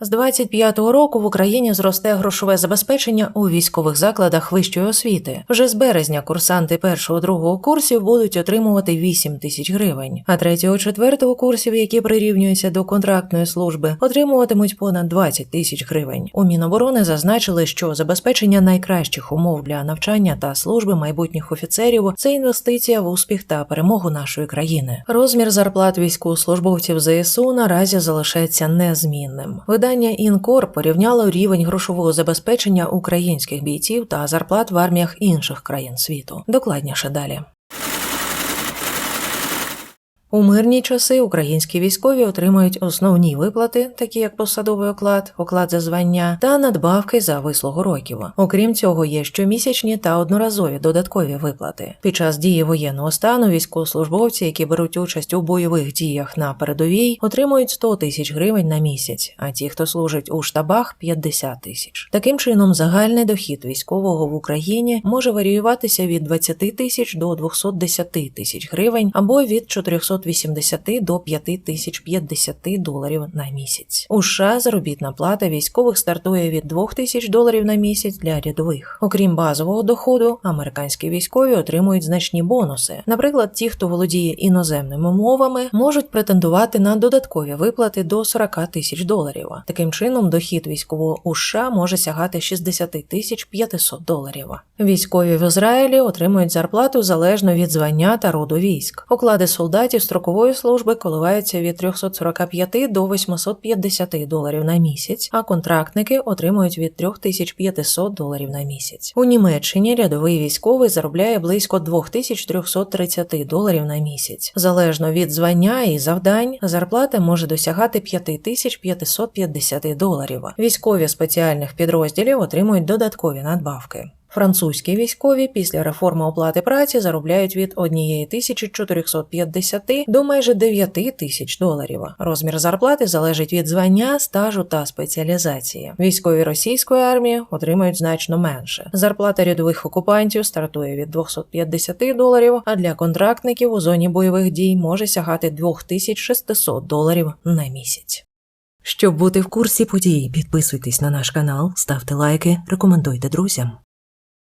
З 25-го року в Україні зросте грошове забезпечення у військових закладах вищої освіти. Вже з березня курсанти першого-другого курсів будуть отримувати 8 тисяч гривень, а третього-четвертого курсів, які прирівнюються до контрактної служби, отримуватимуть понад 20 тисяч гривень. У Міноборони зазначили, що забезпечення найкращих умов для навчання та служби майбутніх офіцерів це інвестиція в успіх та перемогу нашої країни. Розмір зарплат військовослужбовців ЗСУ наразі залишається незмінним. Видання Інкор порівняло рівень грошового забезпечення українських бійців та зарплат в арміях інших країн світу. Докладніше далі. У мирні часи українські військові отримують основні виплати, такі як посадовий оклад, оклад за звання та надбавки за вислугу років. Окрім цього, є щомісячні та одноразові додаткові виплати. Під час дії воєнного стану військовослужбовці, які беруть участь у бойових діях на передовій, отримують 100 тисяч гривень на місяць, а ті, хто служить у штабах, 50 тисяч. Таким чином, загальний дохід військового в Україні може варіюватися від 20 тисяч до 210 тисяч гривень або від 400 80 до 5050 доларів на місяць. У США заробітна плата військових стартує від 2000 доларів на місяць для рядових. Окрім базового доходу, американські військові отримують значні бонуси. Наприклад, ті, хто володіє іноземними мовами, можуть претендувати на додаткові виплати до 40 тисяч доларів. Таким чином, дохід військового у США може сягати 60 тисяч 500 доларів. Військові в Ізраїлі отримують зарплату залежно від звання та роду військ. Оклади солдатів строкової служби коливаються від 345 до 850 доларів на місяць, а контрактники отримують від 3500 доларів на місяць. У Німеччині рядовий військовий заробляє близько 2330 доларів на місяць. Залежно від звання і завдань, зарплата може досягати 5550 доларів. Військові спеціальних підрозділів отримують додаткові надбавки. Французькі військові після реформи оплати праці заробляють від 1450 до майже 9 тисяч доларів. Розмір зарплати залежить від звання, стажу та спеціалізації. Військові російської армії отримують значно менше. Зарплата рядових окупантів стартує від 250 доларів, а для контрактників у зоні бойових дій може сягати 2600 доларів на місяць. Щоб бути в курсі подій, підписуйтесь на наш канал, ставте лайки, рекомендуйте друзям.